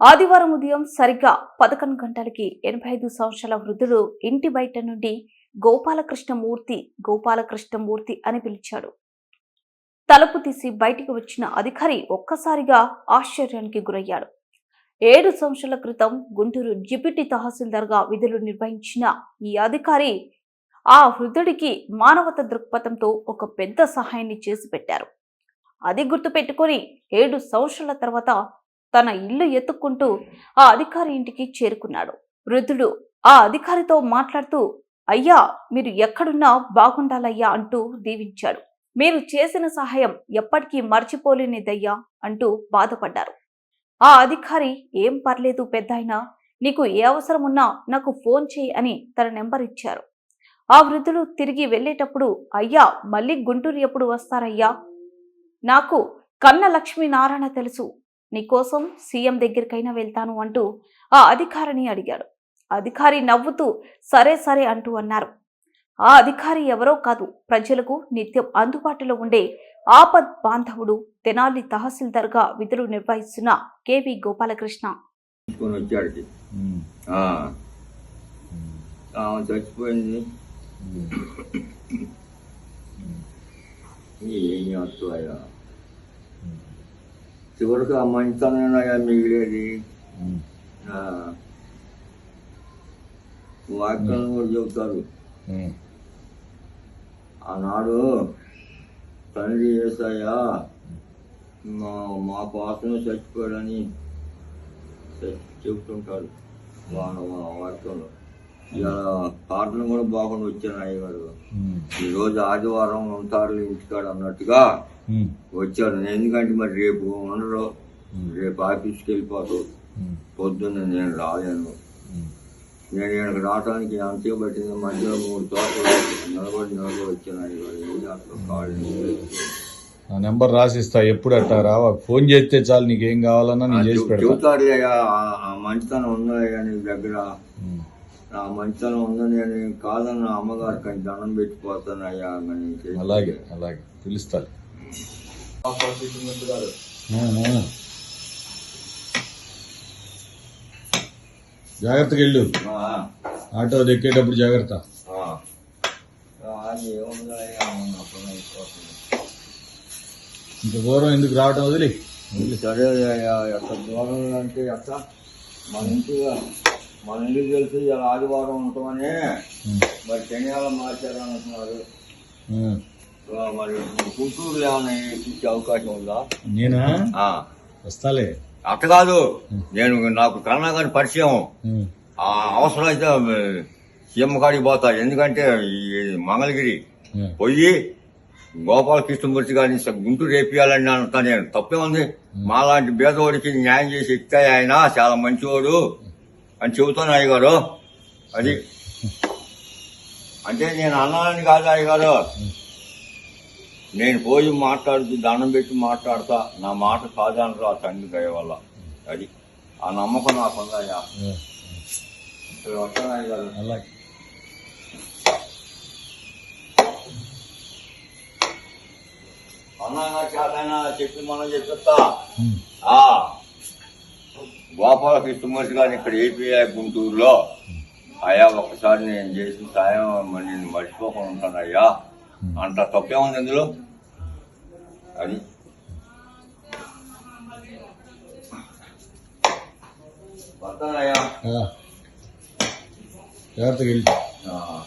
ఆదివారం ఉదయం సరిగ్గా పదకొండు గంటలకి ఎనభై ఐదు సంవత్సరాల వృద్ధుడు ఇంటి బయట నుండి గోపాలకృష్ణమూర్తి గోపాలకృష్ణమూర్తి అని పిలిచాడు. తలుపు తీసి బయటికి వచ్చిన అధికారి ఒక్కసారిగా ఆశ్చర్యానికి గురయ్యాడు. ఏడు సంవత్సరాల క్రితం గుంటూరు డిప్యూటీ తహసీల్దార్గా విధులు నిర్వహించిన ఈ అధికారి ఆ వృద్ధుడికి మానవత దృక్పథంతో ఒక పెద్ద సహాయాన్ని చేసి పెట్టారు. అది గుర్తుపెట్టుకొని ఏడు సంవత్సరాల తర్వాత తన ఇల్లు ఎత్తుక్కుంటూ ఆ అధికారి ఇంటికి చేరుకున్నాడు. వృద్ధుడు ఆ అధికారితో మాట్లాడుతూ అయ్యా మీరు ఎక్కడున్నా బాగుండాలయ్యా అంటూ దీవించాడు. మీరు చేసిన సహాయం ఎప్పటికీ మర్చిపోలేనిదయ్యా అంటూ బాధపడ్డారు. ఆ అధికారి ఏం పర్లేదు పెద్దాయనా నీకు ఏ అవసరం ఉన్నా నాకు ఫోన్ చేయి అని తన నెంబర్ ఇచ్చారు. ఆ వృద్ధులు తిరిగి వెళ్ళేటప్పుడు అయ్యా మళ్ళీ గుంటూరు ఎప్పుడు వస్తారయ్యా? నాకు కన్న లక్ష్మీనారాయణ తెలుసు. నీకోసం సీఎం దగ్గరికైనా వెళ్తాను అంటూ ఆ అధికారిని అడిగాడు. అధికారి నవ్వుతూ సరే సరే అంటూ అన్నారు. ఆ అధికారి ఎవరో కాదు. ప్రజలకు నిత్యం అందుబాటులో ఉండే ఆపద్ బాంధవుడు తెనాలి తహసీల్దార్గా విధులు నిర్వహిస్తున్న కేవి గోపాలకృష్ణ. చచ్చిపోయింది. ఏం చివరికి ఆ మంచితనయ్యా మిగిలేది. వాక్యాలను కూడా చెబుతారు. ఆనాడు తండ్రి ఏసయ్యా మా మా కోసమే చచ్చిపోయాడని చెబుతుంటారు వాక్యంలో. పాటలు కూడా బాగుండి వచ్చాను అయ్యగారు. ఉమ్. ఈరోజు ఆదివారం ఉంటారు ఇంటికాడ అన్నట్టుగా. వచ్చారు నేను ఎందుకంటే మరి రేపు ఉండరు రేపు ఆఫీస్కి వెళ్ళిపోతారు. పొద్దున్న నేను రాలేను. నేను ఇక్కడికి రావడానికి అంతే పట్టింది. మధ్యలో మూడు తోటలు నిలబడి నిలబడి వచ్చాను అయ్యగారు. ఆ నెంబర్ రాసిస్తా. ఎప్పుడు అట్టా రావా? ఫోన్ చేస్తే చాలు నీకేం కావాలన్నా నేను చేసి పెడతా. చెబుతారు ఆ మంచితనం ఉందయ్యా నీ దగ్గర? ఆ మంచితనం ఉందని నేను కాదన్న అమ్మగారు కానీ దండం పెట్టిపోతాను అయ్యా అని. అలాగే అలాగే. పిలుస్తారు ఆ. జాగ్రత్తగా వెళ్ళు. ఆ, ఆటో ఎక్కేటప్పుడు జాగ్రత్త. ఇంత దూరం ఎందుకు రావటం వదిలి. సరే అయ్యా ఎట్ట దూరం అంటే మన ఇంటి మన ఇంటికి తెలిసి ఇలా ఆదివారం ఉంటామని. మరి శనివారం మార్చారు అంటున్నారు. మరి గుంటూరులో ఏమైనా అవకాశం ఉందా? నేనా. వస్తాలే. అట్ట కాదు. నేను నాకు కన్నా గారి పరిచయం. అవసరం అయితే సీఎం కాడికి పోతా. ఎందుకంటే ఈ మంగళగిరి. పోయి గోపాల కృష్ణమూర్తి గారిని గుంటూరు రేపియాలని అంటా నేను. తప్పే ఉంది. మాలాంటి పేదవాడికి న్యాయం చేసి ఇస్తే ఆయన చాలా మంచివాడు. అని చెబుతాను అయ్యగారు అది. అంటే నేను అన్నానని కాదు అయ్యగారు నేను పోయి మాట్లాడుతూ దండం పెట్టి మాట్లాడతా. నా మాట కాదనరు ఆ తండ్రి దయ వల్ల. అది. ఆ నమ్మకం నాకు ఉందయ్యా వస్తాను అయ్యగారు అలాగే. అన్నగా చేతైనా చెప్పి మనం చెప్పిస్తా. గోపాల కృష్ణమూర్తి గారిని ఇక్కడ ఏపీఐ గుంటూరులో. అయ్యా ఒకసారి నేను చేసిన సాయం నేను మర్చిపోకుండా ఉంటాను అయ్యా అంత తప్పే ఉంది ఇందులో? అది. వస్తానయ్యా ఆ. జాగ్రత్తగా వెళ్ళు. ఆ.